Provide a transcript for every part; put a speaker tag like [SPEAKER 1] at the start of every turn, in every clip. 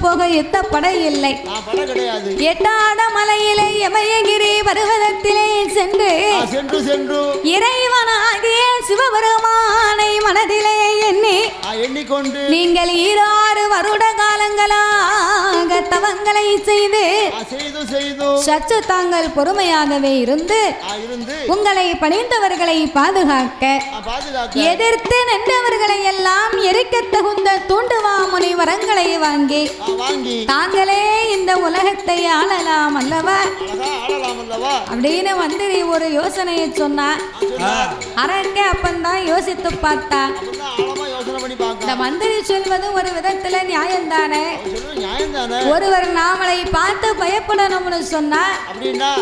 [SPEAKER 1] போக யுத்த படை இல்லை. எட்டாத மலையிலே எமயகிரி பருவதத்திலே சென்று இறைவனாகிய சிவபெருமானை மனதிலே எண்ணி நீங்கள் ஈராறு வருட காலங்களாக தவங்களை செய்து சற்று தாங்கள் பொறுமையாகவே இருந்து உங்களை பணிந்தவர்களை பாதுகாக்க எதிர்த்து நின்றவர்களை எல்லாம் எரிக்க தகுந்த தூண்டுவாமுனி வரங்களை வாங்கி தாங்களே இந்த உலகத்தை ஆளலாம் அல்லவா?
[SPEAKER 2] அழகா ஆளலாம் அல்லவா?
[SPEAKER 1] அப்படின்னு மந்திரி ஒரு யோசனையை சொன்னா அரக்க அப்பந்தான் யோசித்து பார்த்தா இந்த மந்திரி சொல்வது ஒரு விதத்துல நியாயம்தானே? ஒருவர் நாமளை பார்த்து பயப்படணும்னு சொன்னா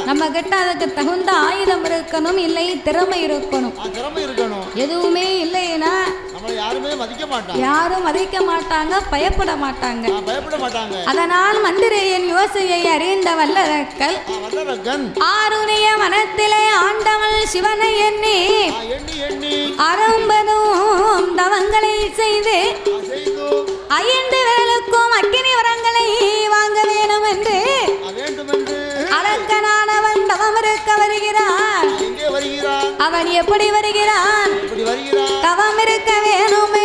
[SPEAKER 1] நம்ம கிட்ட அதுக்கு தகுந்த ஆயுதம் இருக்கணும் இல்லை திறமை இருக்கணும்.
[SPEAKER 2] ஆ, திறமை இருக்கணும்.
[SPEAKER 1] எதுவுமே இல்லைன்னா
[SPEAKER 2] நம்மளை யாருமே மதிக்க மாட்டாங்க.
[SPEAKER 1] யாரும் மதிக்க மாட்டாங்க பயப்பட மாட்டாங்க.
[SPEAKER 2] பயப்பட மாட்டாங்க.
[SPEAKER 1] அதனால் மந்திரியின் யோசையை அறிந்த வல்லரக்கல் ஆருணிய மனத்திலே ஆண்டவள் சிவனை எண்ணி அரும்பதும் தவங்களை செய்து ஐந்து வேலுக்கும் அக்கினி வரங்களை வாங்க வேணும் என்று அரக்கனானவன் தவம் இருக்க வருகிறான்? அவன் எப்படி வருகிறான்? தவம் இருக்க வேணுமே.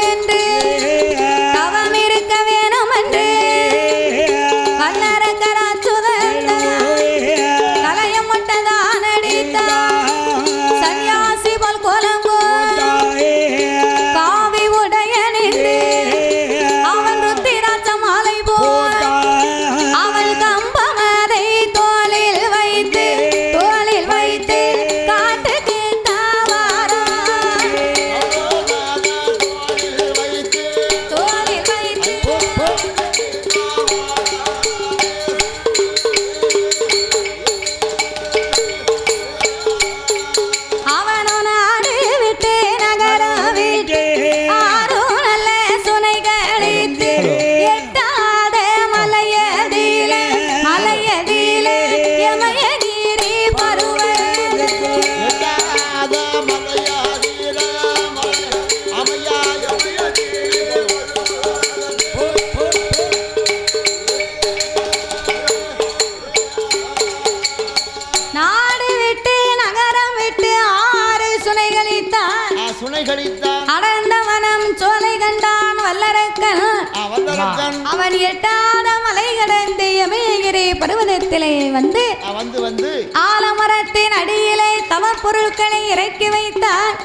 [SPEAKER 1] பொருட்களை இறக்கி வைத்தான்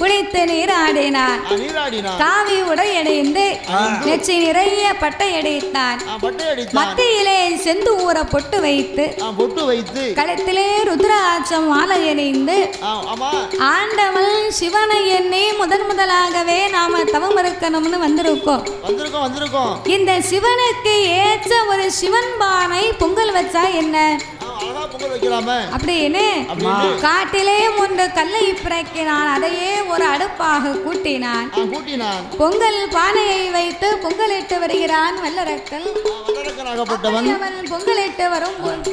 [SPEAKER 1] குளித்து நீராடினான் காவி உடையடைந்து நெச்சி நிறைய பட்டை அடித்தான் மத்தியிலே செந்து ஊற பொட்டு வைத்து
[SPEAKER 2] ஆ, பொட்டு வைத்து.
[SPEAKER 1] களத்திலே ருத்ராட்சம் மாலை அணிந்து ஆண்டவன் சிவனை எண்ணி முதன் முதலாகவே நாம தவம் இருக்கணும்னு வந்திருக்கோம்.
[SPEAKER 2] வந்திருக்கோம் வந்திருக்கோம்.
[SPEAKER 1] இந்த சிவனுக்கு ஏற்ற ஒரு சிவன் பானை பொங்கல் வச்சா என்ன? அப்படின்னு. காட்டிலே ஒன்று கல்லை பிறக்கினான் அதையே ஒரு அடுப்பாக கூட்டினான். பொங்கல் பானையை வைத்து பொங்கலிட்டு வருகிறான் வல்லரக்கல் பொங்கலிட்டு வரும் போது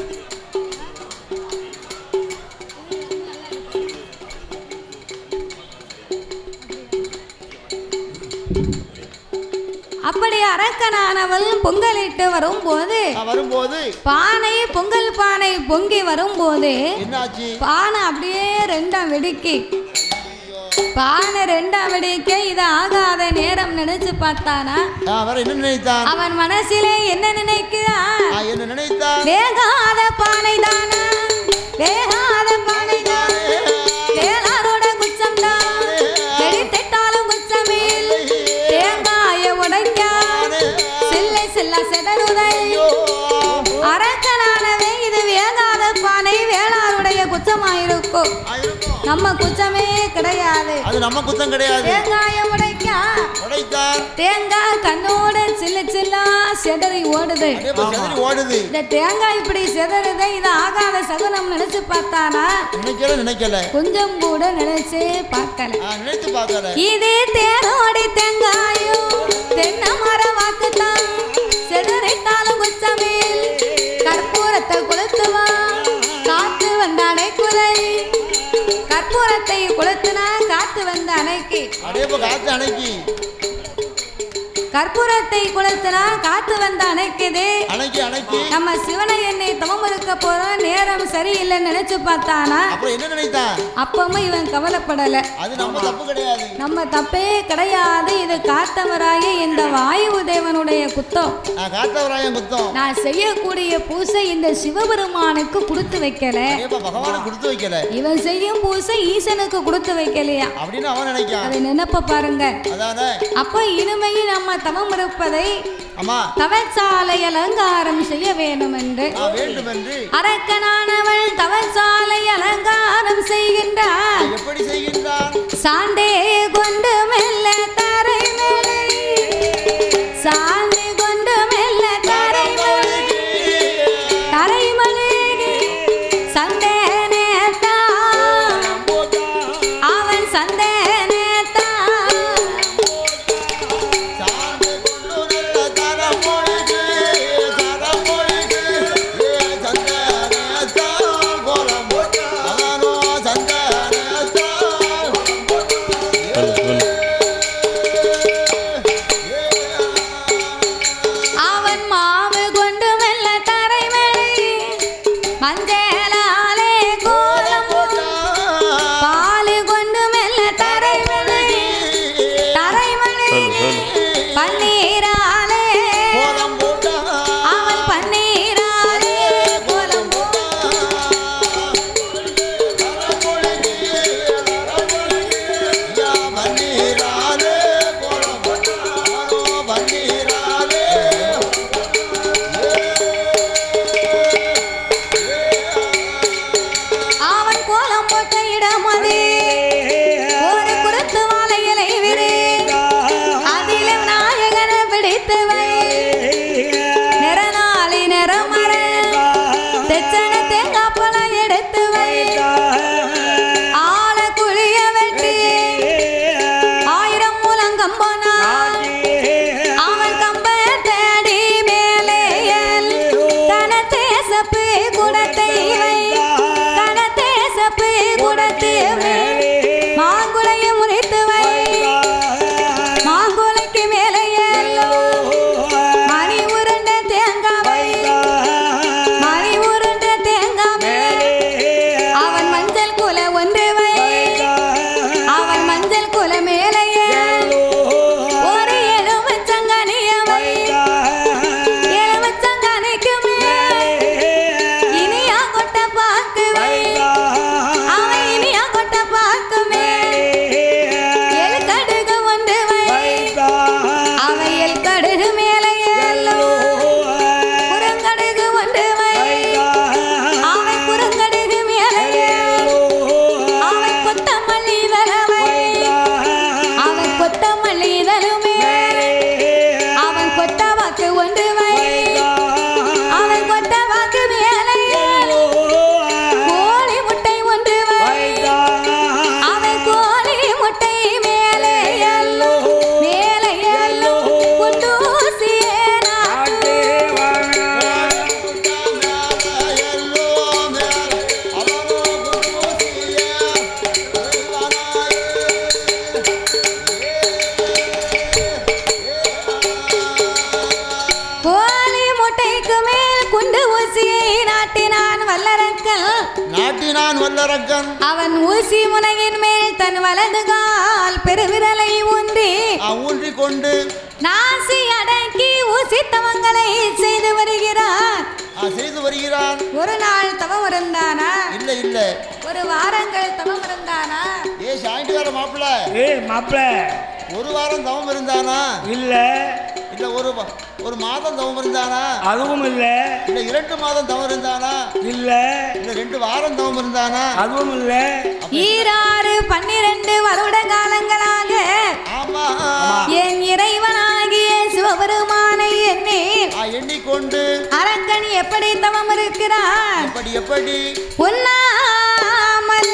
[SPEAKER 1] அப்படி அரக்கனானவள் பொங்கலிட்டு வரும்போது
[SPEAKER 2] வரும்போது.
[SPEAKER 1] பானை பொங்கல் பானை பொங்கி வரும்போது பானை அப்படியே ரெண்டாம் வெடிக்கி. பானை ரெண்டாம் வெடிக்க இது ஆகாத நேரம் நினைச்சு பார்த்தானா?
[SPEAKER 2] வேற என்ன நினைத்தான்?
[SPEAKER 1] அவன் மனசிலே என்ன நினைக்கிறான்?
[SPEAKER 2] நான் என்ன நினைத்தான்?
[SPEAKER 1] வேகாத பானை தானா வேகாத
[SPEAKER 2] ஆ, இருக்கும்.
[SPEAKER 1] நம்ம குச்சமே கிடையாது.
[SPEAKER 2] அது நம்ம குத்தம் கிடையாது.
[SPEAKER 1] தேங்காய உடைக்கா?
[SPEAKER 2] உடைத்தான்
[SPEAKER 1] தேங்காய் கண்ணோட சில்லு சில்லா செதறி ஓடுது.
[SPEAKER 2] செதறி ஓடுது.
[SPEAKER 1] இந்த தேங்காய் இப்படி செதறுதை இது ஆகாத சகுனம் நினைச்சு பார்த்தானா?
[SPEAKER 2] நினைக்கல நினைக்கல.
[SPEAKER 1] கொஞ்சம் கூட நினைச்சே பார்க்கல.
[SPEAKER 2] நான் நினைத்து பார்க்கல.
[SPEAKER 1] இது தேனோடி தேங்காயும் தென்னை மர வாக்குத்தான் செதறிட்டாலும் குச்சமேல் கற்பூரத்தை கொளுத்துனா காத்து வந்து அணைக்கு.
[SPEAKER 2] அப்படியே காத்து அணைக்கு.
[SPEAKER 1] கற்பூரத்தை கொளுத்துனா காத்து வந்த அணைக்குது.
[SPEAKER 2] அணைக்கி அணைக்கி.
[SPEAKER 1] நம்ம சிவனை என்னை தவம் இருக்க போறோம் நேரம் சரியில்லைன்னு நினைச்சு பார்த்தானா? அப்பவும் இவன் கவலைப்படல.
[SPEAKER 2] நம்ம தப்பு கிடையாது.
[SPEAKER 1] இது காத்தவராய இந்த வாயு தேவனுடைய குத்தம்.
[SPEAKER 2] நான்
[SPEAKER 1] செய்யக்கூடிய பூசை இந்த சிவபெருமானுக்கு கொடுத்து வைக்கல. இவன் செய்யும் பூசை ஈசனுக்கு கொடுத்து வைக்கலையா?
[SPEAKER 2] அப்படின்னு அவன் நினைக்கான்
[SPEAKER 1] அதை நினைப்ப பாருங்க. அப்ப இனிமையில் நம்ம தவம் இருப்பதை தவச்சாலை அலங்காரம் செய்ய வேண்டும் என்று அரக்கனானவள் தவச்சாலை அலங்காரம்
[SPEAKER 2] செய்கின்றான்?
[SPEAKER 1] சாண்டே கொண்டு
[SPEAKER 2] வல்லரக்கன்
[SPEAKER 1] அவன் ஊசி முனையின் மேல் தன் வலது கால் பெருவிரலை ஊன்றி
[SPEAKER 2] ஊன்றி கொண்டு
[SPEAKER 1] நாசி அடக்கி ஊசி தவங்களை செய்து வருகிறான்.
[SPEAKER 2] ஆ, செய்து வருகிறான்.
[SPEAKER 1] ஒரு நாள் தவம் இருந்தானா?
[SPEAKER 2] இல்ல இல்ல.
[SPEAKER 1] ஒரு வாரங்கள் தவம் இருந்தானா?
[SPEAKER 2] ஏ சாயங்கால மாப்பிள்ள.
[SPEAKER 3] ஏய் மாப்பிள
[SPEAKER 2] ஒரு வாரம் தவம் இருந்தானா?
[SPEAKER 3] இல்ல.
[SPEAKER 2] இல்ல ஒரு வ- ஒரு மாதம் தவம் இருந்தானா
[SPEAKER 3] அதுவும் இல்ல.
[SPEAKER 2] இல்ல இரண்டு மாதம் தவம் இருந்தானா
[SPEAKER 3] இல்ல.
[SPEAKER 2] இல்ல ரெண்டு வாரம் தவம் இருந்தானா
[SPEAKER 3] அதுவும் இல்ல.
[SPEAKER 1] ஈராறு பன்னிரண்டு வருட காலங்களாக
[SPEAKER 2] ஆமா.
[SPEAKER 1] என் இறைவனாகிய சிவபெருமானை எண்ணி
[SPEAKER 2] ஆ, எண்ணிக்கொண்டு
[SPEAKER 1] அரக்கன் எப்படி தவம் இருக்கிறான்
[SPEAKER 2] எப்படி எப்படி?
[SPEAKER 1] உண்ணாமல்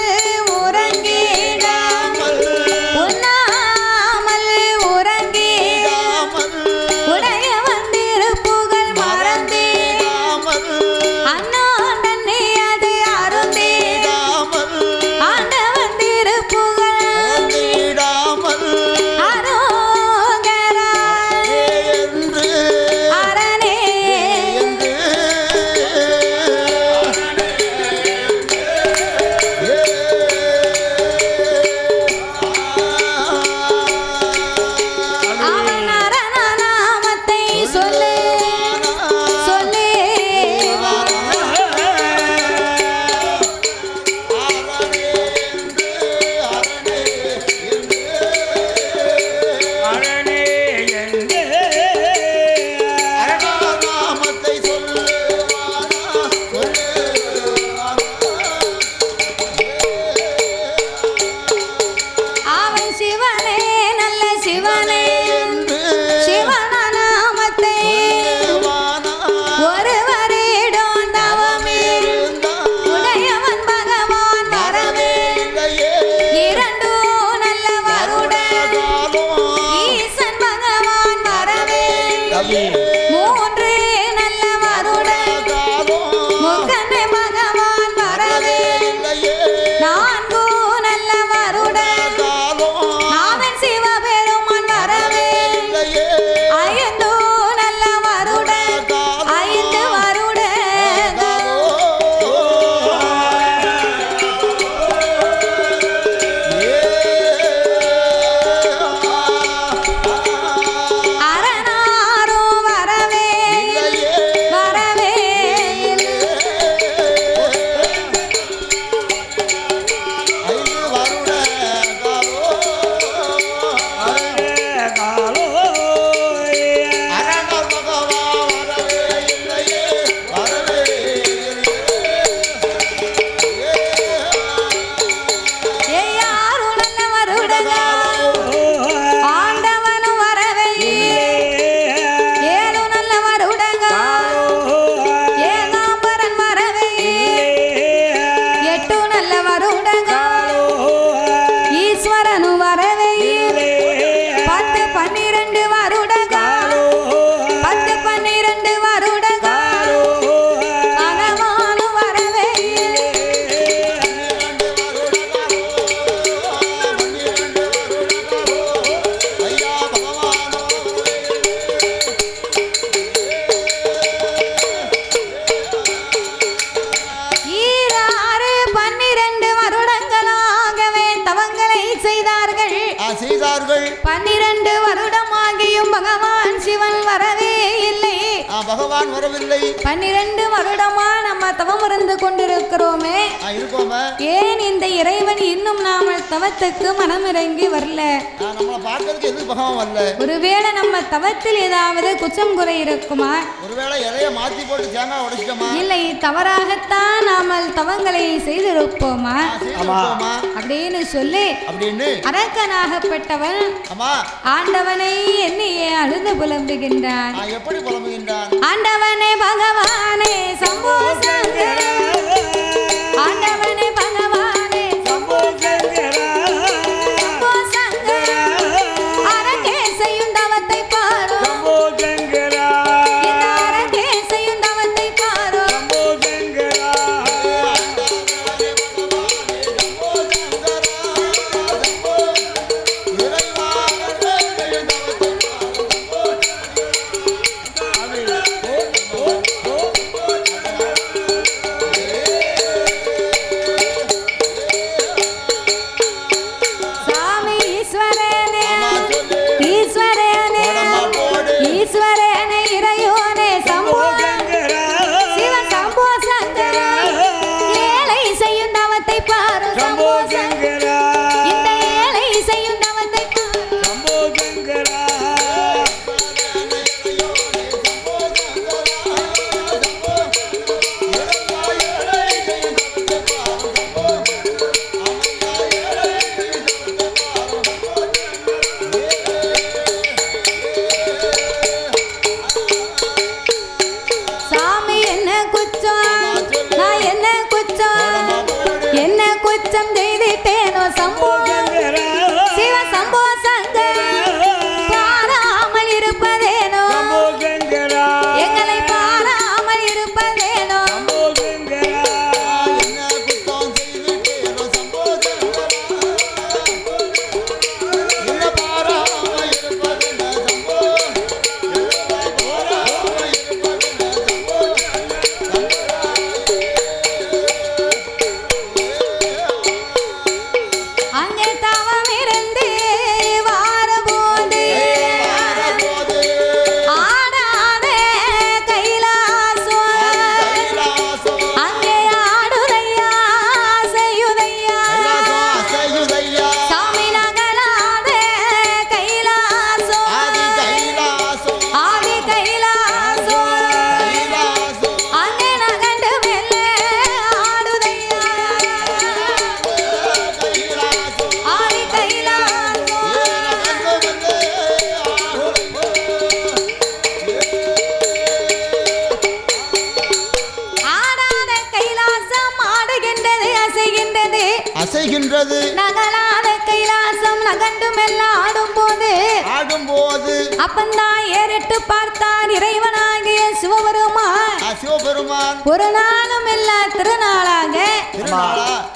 [SPEAKER 2] வரவில்லை
[SPEAKER 1] பன்னிரண்டு வருடமா நம்ம தவம் இருந்து கொண்டிருக்கிறோமே. ஏன் இந்த இறைவன் இன்னும் நாமல் தவத்துக்கு
[SPEAKER 2] எதுக்கு பகவான் வரல?
[SPEAKER 1] ஒருவேளை நம்ம தவத்தில் ஏதாவது குற்றம் குறை இருக்குமா?
[SPEAKER 2] ஒருவேளை இலைய மாத்தி போட்டு தேங்காய் உடைச்சிட்டோமா?
[SPEAKER 1] இல்லை தவறாகத்தான் நாமல் தவங்களை செய்திருப்போமா? அப்படின்னு சொல்லி
[SPEAKER 2] அப்படின்னு?
[SPEAKER 1] அரக்கனாகப்பட்டவன் ஆண்டவனை எண்ணியே அழுது புலம்புகின்றான்.
[SPEAKER 2] எப்படி புலம்புகின்றான்?
[SPEAKER 1] ஆண்டவனே பகவானே சம்போ கைலாசம் நகண்டு மெல்ல ஆடும்போது
[SPEAKER 2] ஆடும்போது
[SPEAKER 1] அப்பந்தான் ஏறிட்டு பார்த்தார் இறைவனாகிய சிவபெருமான்.
[SPEAKER 2] சிவபெருமான்.
[SPEAKER 1] ஒரு நாளும் இல்ல திருநாளாக
[SPEAKER 2] திருநாளா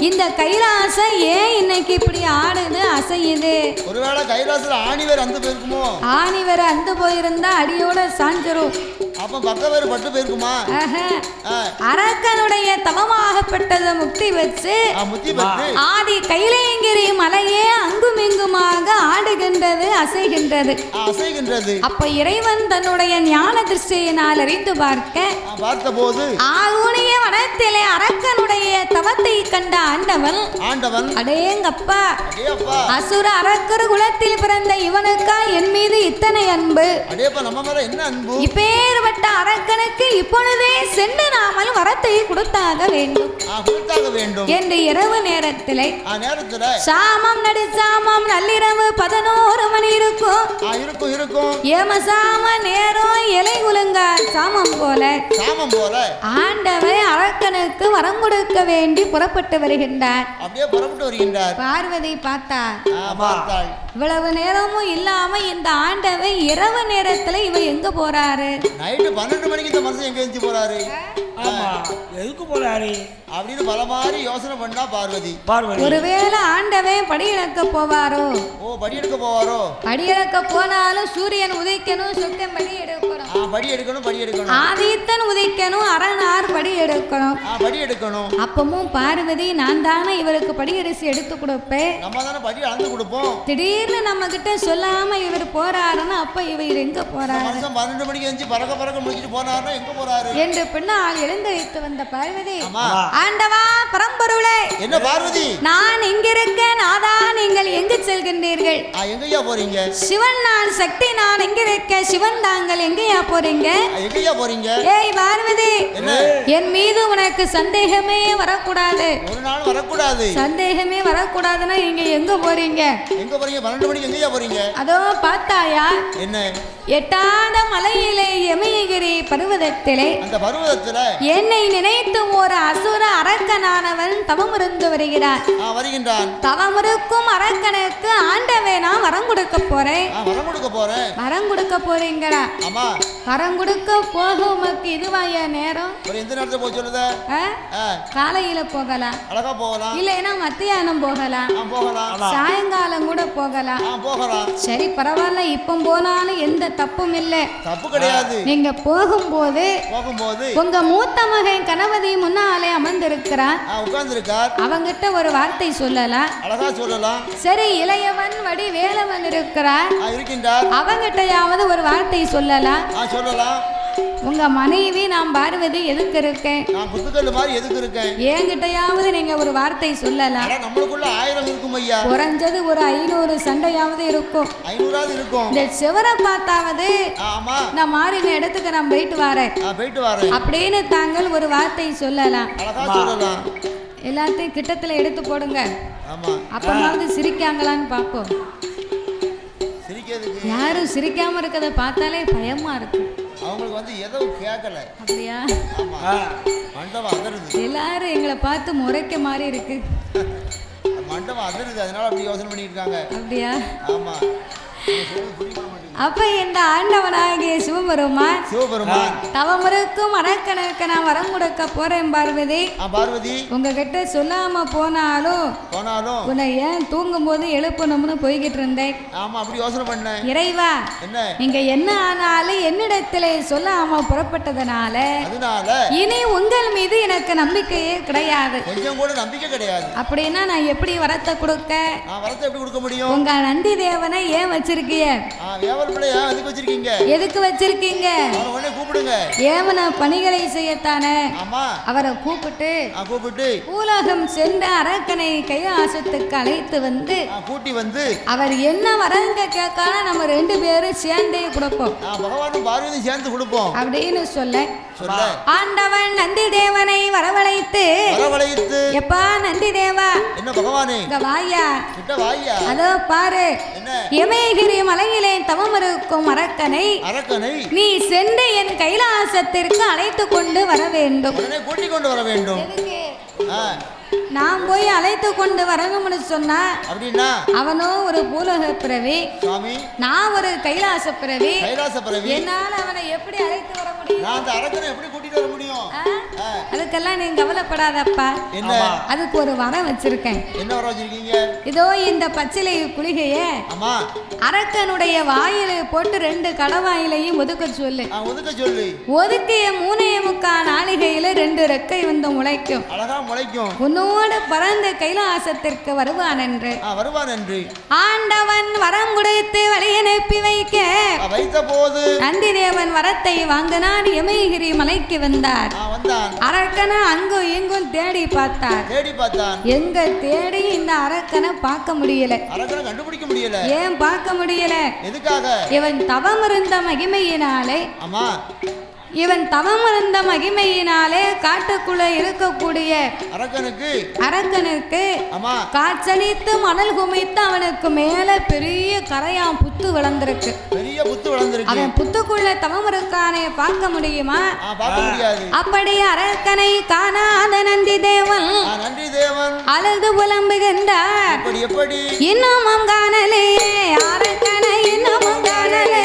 [SPEAKER 1] இந்த கைலாசம் ஏன் இன்னைக்கு இப்படி ஆடுது அசையுது?
[SPEAKER 2] ஒருவேளை கைலாசத்துல ஆணிவேர் அந்த போயிருக்குமோ?
[SPEAKER 1] ஆணி வேற அந்து போயிருந்தா அடியோட சாஞ்சிரும்.
[SPEAKER 2] அப்ப பக்க வேறு பட்டு போயிருக்குமா?
[SPEAKER 1] அரக்கனுடைய தவமாகப்பட்டதை முக்தி வச்சு ஆதி கைலேங்கிரி மலையே அங்குமிங்குமாக ஆடுகின்றது அசைகின்றது.
[SPEAKER 2] அசைகின்றது.
[SPEAKER 1] அப்ப இறைவன் தன்னுடைய ஞான திருஷ்டியினால் அறிந்து பார்க்க
[SPEAKER 2] ஆ, பார்த்தபோது
[SPEAKER 1] ஆகுனிய வனத்திலே அரக்கனுடைய தவத்தை கண்ட ஆண்டவன்.
[SPEAKER 2] ஆண்டவன்.
[SPEAKER 1] அடேங்கப்பா. அசுர அரக்கர் குலத்தில் பிறந்த இவனுக்கா என் மீது இத்தனை அன்பு?
[SPEAKER 2] அடேப்பா நம்ம மேல என்ன அன்பு?
[SPEAKER 1] இப்பேற்பட்ட அரக்கனுக்கு கொடுத்தாக வேண்டும்.
[SPEAKER 2] ஆ, கொடுத்தாக வேண்டும்.
[SPEAKER 1] என்று இரவு நேரத்திலே
[SPEAKER 2] ஆ, நேரத்துல.
[SPEAKER 1] சாமம் நள்ளிரவு பதினோரு மணி இருக்கும்.
[SPEAKER 2] ஆ, இருக்கும் இருக்கும்.
[SPEAKER 1] ஏமசாம நேரம் இலை குலுங்க சாமம் போல.
[SPEAKER 2] சாமம் போல.
[SPEAKER 1] ஆண்டவன் அரக்கனுக்கு வரம் கொடுக்க வேண்டி புறப்பட்டு வருகின்றார்.
[SPEAKER 2] அப்படியே புறப்பட்டு வருகின்றார்.
[SPEAKER 1] பார்வதி பார்த்தார்
[SPEAKER 2] பார்த்தாள்.
[SPEAKER 1] இவ்வளவு நேரமும் இல்லாம இந்த ஆண்டவன் இரவு நேரத்துல இவ எங்க போறாரு?
[SPEAKER 2] நைட்டு பன்னெண்டு மணிக்கு இந்த மனுஷன் எங்க எழுந்து போறாரு?
[SPEAKER 3] ஆமா. எதுக்கு போறாரு?
[SPEAKER 2] அப்படின்னு பல மாதிரி யோசனை பண்ணா பார்வதி.
[SPEAKER 3] பார்வதி.
[SPEAKER 1] ஒருவேளை ஆண்டவன் படியிழக்க போவாரோ?
[SPEAKER 2] ஓ படி எடுக்க போவாரோ?
[SPEAKER 1] படியிழக்க போனாலும் சூரியன் உதிக்கணும் சொக்கம் படி எடுக்கணும்
[SPEAKER 2] ஆ படி எடுக்கணும் படி எடுக்கணும்
[SPEAKER 1] ஆதித்தன் உதிக்கணும் அரணார் படி எடுக்கணும்
[SPEAKER 2] ஆ படி எடுக்கணும்
[SPEAKER 1] அப்பமும் பார்வதி நான் தானே இவருக்கு படியரிசி எடுத்து கொடுப்பேன்.
[SPEAKER 2] நம்ம தானே படி அளந்து கொடுப்போம்.
[SPEAKER 1] திடீர்னு நம்ம கிட்ட சொல்லாம இவர் போறாருன்னா அப்ப இவர் எங்க போறாரு?
[SPEAKER 2] மனுஷன் பன்னெண்டு மணிக்கு எழுந்து பறக்க பறக்க முடிச்சுட்டு போனாருன்னா எங்க போறாரு?
[SPEAKER 1] என்று பின்னால் எழுந்தழைத்து வந்த பார்வதி
[SPEAKER 2] ஆமா.
[SPEAKER 1] ஆண்டவா பரம்பொருளே.
[SPEAKER 2] என்ன பார்வதி?
[SPEAKER 1] நான் இங்கிருக்க நாதா நீங்கள் எங்கு செல்கின்றீர்கள்?
[SPEAKER 2] ஆ எங்கய்யா போறீங்க?
[SPEAKER 1] சிவன் நான் சக்தி நான் இங்கிருக்க சிவன் தாங்கள் எங்கேயா போறீங்க?
[SPEAKER 2] ஆ, எங்கய்யா போறீங்க?
[SPEAKER 1] ஏய் பார்வதி. என் மீது உனக்கு சந்தேகமே வரக்கூடாது.
[SPEAKER 2] ஒரு நாள் வரக்கூடாது.
[SPEAKER 1] சந்தேகமே வரக்கூடாதுன்னா நீங்க எங்க போறீங்க?
[SPEAKER 2] எங்க போறீங்க? பன்னெண்டு மணிக்கு எங்கய்யா போறீங்க?
[SPEAKER 1] அதோ பார்த்தாயா?
[SPEAKER 2] என்ன?
[SPEAKER 1] எட்டாத மலையிலே எமயகிரி பருவதத்திலே
[SPEAKER 2] அந்த பருவதத்துல?
[SPEAKER 1] என்னை நினைத்து ஒரு அசுர அரக்கனானவன் தவமிருந்து வருகிறார்
[SPEAKER 2] ஆ வருகின்றான்.
[SPEAKER 1] தவமிருக்கும் அரக்கனுக்கு ஆண்டவே நான் வரம் கொடுக்க போறேன்.
[SPEAKER 2] ஆ வரம் கொடுக்க போறேன்.
[SPEAKER 1] வரம் கொடுக்க போறீங்களா?
[SPEAKER 2] ஆமா.
[SPEAKER 1] வரம் கொடுக்க போக உமக்கு இதுவாய நேரம்?
[SPEAKER 2] எந்த போய் சொல்லுத?
[SPEAKER 1] காலையில போகலாம்.
[SPEAKER 2] அழகா போகலாம்.
[SPEAKER 1] இல்லைன்னா மத்தியானம் போகலாம்.
[SPEAKER 2] ஆ போகலாம்.
[SPEAKER 1] சாயங்காலம் கூட போகலாம்.
[SPEAKER 2] ஆ போகலாம்.
[SPEAKER 1] சரி பரவாயில்ல இப்போ போனாலும் எந்த தப்பும் இல்லை.
[SPEAKER 2] தப்பு கிடையாது.
[SPEAKER 1] நீங்க போகும்போது
[SPEAKER 2] போகும்போது
[SPEAKER 1] உங்க மூத்த மகன் கணபதி முன்னாலே அமர்ந்திருக்கிறான்
[SPEAKER 2] ஆ உட்கார்ந்துருக்கார்.
[SPEAKER 1] அவங்கிட்ட ஒரு வார்த்தை சொல்லலாம்.
[SPEAKER 2] அழகா சொல்லலாம்.
[SPEAKER 1] சரி இளையவன் வடி வேலவன் இருக்கிறார்
[SPEAKER 2] இருக்கின்றார்.
[SPEAKER 1] அவங்கிட்டயாவது ஒரு வார்த்தை சொல்லலாம்.
[SPEAKER 2] சொல்லலாம்.
[SPEAKER 1] உங்க மனைவி நான் பார்வதி எதுக்கு இருக்கேன்
[SPEAKER 2] நான் குத்துக்கல்லு மாதிரி எதுக்கு இருக்கேன்?
[SPEAKER 1] என்கிட்டயாவது நீங்க ஒரு வார்த்தை சொல்லலாம்.
[SPEAKER 2] நம்மளுக்குள்ள ஆயிரம் இருக்கும் ஐயா.
[SPEAKER 1] குறைஞ்சது ஒரு ஐநூறு சண்டையாவது இருக்கும்.
[SPEAKER 2] ஐநூறாவது இருக்கும்.
[SPEAKER 1] இந்த சிவரை பார்த்தாவது
[SPEAKER 2] ஆமா.
[SPEAKER 1] நான் மாறின இடத்துக்கு நான் போயிட்டு வரேன்.
[SPEAKER 2] போயிட்டு வரேன்.
[SPEAKER 1] அப்படின்னு தாங்கள் ஒரு வார்த்தை சொல்லலாம். எல்லாத்தையும் கிட்டத்துல எடுத்து போடுங்க. அப்பமாவது சிரிக்காங்களான்னு பார்ப்போம். யாரும் சிரிக்காம இருக்கதை பார்த்தாலே பயமா இருக்கு.
[SPEAKER 2] அவங்களுக்கு வந்து ஏதோ கேட்கல
[SPEAKER 1] அப்படியா?
[SPEAKER 2] மண்டபம் அதிருது
[SPEAKER 1] எல்லாரும் எங்களை பார்த்து முறைக்க மாதிரி இருக்கு.
[SPEAKER 2] மண்டபம் அதிருது அதனால அப்படி யோசனை பண்ணிட்டு இருக்காங்க.
[SPEAKER 1] அப்படியா?
[SPEAKER 2] ஆமா.
[SPEAKER 1] அப்ப இந்த ஆண்டவனாகிய சிவபெருமான்
[SPEAKER 2] சிவபெருமான்.
[SPEAKER 1] தவமிருக்கும் அரக்கனுக்கு நான் வரம் கொடுக்க போறேன் பார்வதி.
[SPEAKER 2] பார்வதி.
[SPEAKER 1] உங்ககிட்ட சொல்லாம போனாலும்
[SPEAKER 2] போனாலும்.
[SPEAKER 1] உன்னை ஏன் தூங்கும்போது எழுப்பணும்னு போய்கிட்டு இருந்தேன்.
[SPEAKER 2] ஆமா அப்படி யோசனை பண்ணேன்
[SPEAKER 1] இறைவா
[SPEAKER 2] என்ன?
[SPEAKER 1] நீங்க என்ன ஆனாலும் என்னிடத்திலே சொல்லாம புறப்பட்டதுனால இனி உங்கள் மீது எனக்கு நம்பிக்கையே கிடையாது.
[SPEAKER 2] கொஞ்சம் கூட நம்பிக்கை கிடையாது.
[SPEAKER 1] அப்படின்னா நான் எப்படி வரத்தை கொடுக்க?
[SPEAKER 2] நான் வரத்தை எப்படி கொடுக்க முடியும்?
[SPEAKER 1] உங்க நந்தி தேவனை ஏன் வச்சிருக்கீங்க
[SPEAKER 2] பிள்ளையா எதுக்கு வச்சிருக்கீங்க?
[SPEAKER 1] எதுக்கு வச்சிருக்கீங்க?
[SPEAKER 2] அவனை கூப்பிடுங்க.
[SPEAKER 1] பணிகளை செய்யத்தானே?
[SPEAKER 2] ஆமா.
[SPEAKER 1] அவரை கூப்பிட்டு
[SPEAKER 2] கூப்பிட்டு.
[SPEAKER 1] பூலோகம் சென்ற அரக்கனை கைலாசத்துக்கு அழைத்து வந்து
[SPEAKER 2] கூட்டி வந்து
[SPEAKER 1] அவர் என்ன வரங்க கேட்காம நம்ம ரெண்டு பேரும் சேர்ந்தே கொடுப்போம்.
[SPEAKER 2] பகவானும் சேர்ந்து கொடுப்போம்.
[SPEAKER 1] அப்படின்னு சொல்ல ஆண்டவன் நந்தி தேவனை வரவழைத்து.
[SPEAKER 2] வரவழைத்து.
[SPEAKER 1] எப்பா நந்தி தேவா
[SPEAKER 2] என்ன பகவானே?
[SPEAKER 1] இங்க வாயா.
[SPEAKER 2] கிட்ட வாய்யா
[SPEAKER 1] அதோ பாரு. இமயகிரி மலையிலே தவம் இருக்கும் அரக்கனை
[SPEAKER 2] அரக்கனை
[SPEAKER 1] நீ சென்று என் கைலாசத்திற்கு அழைத்து கொண்டு வர வேண்டும்
[SPEAKER 2] உடனே கூட்டி கொண்டு வர வேண்டும்
[SPEAKER 1] நான் போய் அழைத்து கொண்டு வரணும்னு சொன்னா
[SPEAKER 2] அப்படின்னா?
[SPEAKER 1] அவனோ ஒரு பூலோக பிறவி
[SPEAKER 2] சுவாமி
[SPEAKER 1] நான் ஒரு கைலாச பிறவி.
[SPEAKER 2] கைலாச பிறவி.
[SPEAKER 1] என்னால அவனை எப்படி அழைத்து வர முடியும்?
[SPEAKER 2] நான் அந்த அரக்கனை எப்படி கூட்டிட்டு வர முடியும்?
[SPEAKER 1] ஆ?
[SPEAKER 2] ஆ,
[SPEAKER 1] அதுக்கெல்லாம் நீ கவலைப்படாதப்பா.
[SPEAKER 2] என்ன.
[SPEAKER 1] அதுக்கு ஒரு வரம் வச்சிருக்கேன்.
[SPEAKER 2] என்ன வர வச்சிருக்கீங்க?
[SPEAKER 1] இதோ இந்த பச்சிலை குளிகைய
[SPEAKER 2] ஆமா.
[SPEAKER 1] அரக்கனுடைய வாயில போட்டு ரெண்டு கடவாயிலையும் ஒதுக்க சொல்லு.
[SPEAKER 2] ஒதுக்க சொல்லு.
[SPEAKER 1] ஒதுக்கிய மூணே முக்கா நாளிகையில ரெண்டு ரெக்கை வந்து முளைக்கும்.
[SPEAKER 2] அழகா முளைக்கும்.
[SPEAKER 1] உன்னோடு பறந்த கைலாசத்திற்கு வருவான் என்று.
[SPEAKER 2] வருவான் என்று.
[SPEAKER 1] ஆண்டவன் வரம் கொடுத்து வழியனுப்பி வைக்க.
[SPEAKER 2] ஆ, வைத்த போது
[SPEAKER 1] நந்திதேவன் வரத்தை வாங்கினார் எமயகிரி மலைக்கு வந்தார். அரக்கனை அங்கும் இங்கும் தேடி பார்த்தார்.
[SPEAKER 2] தேடி பார்த்தான்.
[SPEAKER 1] எங்க தேடி இந்த அரக்கனை பார்க்க முடியல.
[SPEAKER 2] அரக்கனை கண்டுபிடிக்க முடியல.
[SPEAKER 1] ஏன் பார்க்க முடியல?
[SPEAKER 2] எதுக்காக?
[SPEAKER 1] இவன் தவம் இருந்த மகிமையினாலே
[SPEAKER 2] ஆமா.
[SPEAKER 1] இவன் தவம் இருந்த மகிமையினாலே காட்டுக்குள்ள இருக்கக்கூடிய
[SPEAKER 2] அரக்கனுக்கு.
[SPEAKER 1] அரக்கனுக்கு காய்ச்சலித்து மணல் குமித்து அவனுக்கு மேல பெரிய கரையான் புத்து வளர்ந்திருக்கு.
[SPEAKER 2] பெரிய புத்து வளர்ந்துருக்கு.
[SPEAKER 1] அவன் புத்துக்குள்ள தவம் இருக்கானே பார்க்க முடியுமா அப்படி அரக்கனை காணாத நந்தி தேவன்.
[SPEAKER 2] நன்றி தேவன்.
[SPEAKER 1] அழுது புலம்புகின்றார்.
[SPEAKER 2] எப்படி எப்படி?
[SPEAKER 1] இன்னமும் காணலே. அரக்கனை இன்னமும் காணலே.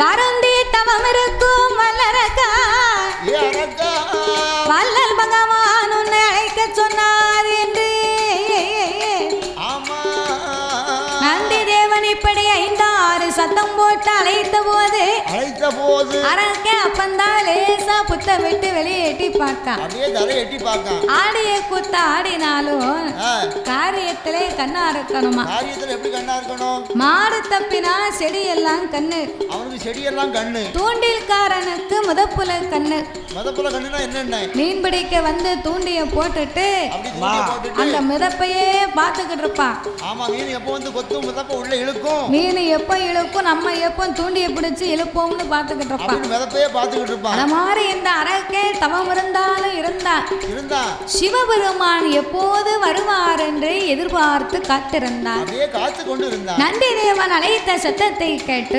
[SPEAKER 1] வருந்தி தவம் இருக்கும் வல்லரக்கா வல்லல் பகவான் உன்னை அழைக்க சொன்னார் என்று. நந்தி தேவன் இப்படி ஐந்தாறு சத்தம் போட்டு அழைத்த போது
[SPEAKER 2] அழைத்த போது
[SPEAKER 1] அரக்க அப்பந்தான் லேசா புத்த விட்டு வெளியே எட்டி
[SPEAKER 2] பார்க்கான்
[SPEAKER 1] ஆடிய கூத்த ஆடினாலும் காரியத்திலே கண்ணா இருக்கணுமா?
[SPEAKER 2] காரியத்துல எப்படி கண்ணா இருக்கணும்?
[SPEAKER 1] மாடு தப்பினா செடி எல்லாம் கண்ணு.
[SPEAKER 2] அவனுக்கு செடியெல்லாம் கண்ணு.
[SPEAKER 1] தூண்டில்காரனுக்கு முதப்புல கண்ணு.
[SPEAKER 2] மதப்புல கண்ணுனா என்னென்ன?
[SPEAKER 1] மீன் பிடிக்க வந்து தூண்டிய போட்டுட்டு அந்த மிதப்பையே பார்த்துக்கிட்டு இருப்பான்.
[SPEAKER 2] ஆமா மீன் எப்போ வந்து கொத்தும் மிதப்ப உள்ள இழுக்கும்.
[SPEAKER 1] மீன் எப்போ இழுக்கும் நம்ம எப்போ தூண்டிய பிடிச்சு இழுப்போம்னு பார்த்துக்கிட்டு இருப்பான்.
[SPEAKER 2] மிதப்பையே பார்த்துக்கிட்டு இருப்பான்.
[SPEAKER 1] அந்த மாதிரி இந்த அரக்கே தவம் இருந்தாலும் இருந்தான்.
[SPEAKER 2] இருந்தான்.
[SPEAKER 1] சிவபெருமான் எப்போது வருவார் என்று எதிர்பார்த்து காத்திருந்தான்.
[SPEAKER 2] அப்படியே காத்து கொண்டு இருந்தான்
[SPEAKER 1] நந்தி தேவன் அழைத்த சத்தத்தை கேட்டு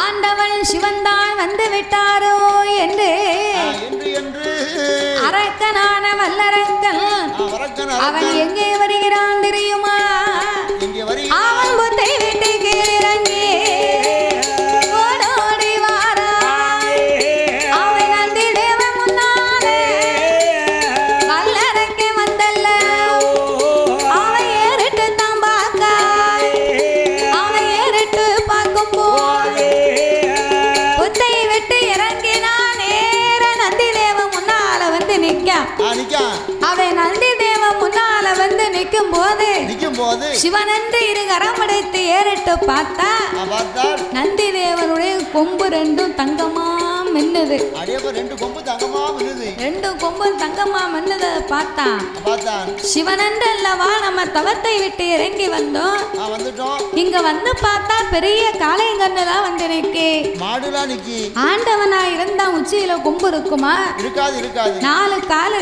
[SPEAKER 1] ஆண்டவன் சிவன்தான் வந்து விட்டாரோ என்று? அரக்கனான வல்லரக்கன் அவன் எங்கே வருகிறான் தெரியுமா? அவன் புத்தை விட்டு பார்த்தா நந்தி தேவனுடைய கொம்பு ரெண்டும் தங்கமா மின்னுது.
[SPEAKER 2] ரெண்டு கொம்பு தங்கமா
[SPEAKER 1] ரெண்டு மின்னுதை பார்த்தான். சிவனன்று அல்லவா நம்ம தவத்தை விட்டு இறங்கி வந்தோம். இங்க வந்து பார்த்தா பெரிய காளையங்கண்ணுலாம் வந்து நிற்கு
[SPEAKER 2] மாடுலாம் நிக்கி.
[SPEAKER 1] ஆண்டவனா இருந்தா உச்சியில கொம்பு இருக்குமா?
[SPEAKER 2] இருக்காது இருக்காது.
[SPEAKER 1] நாலு கால்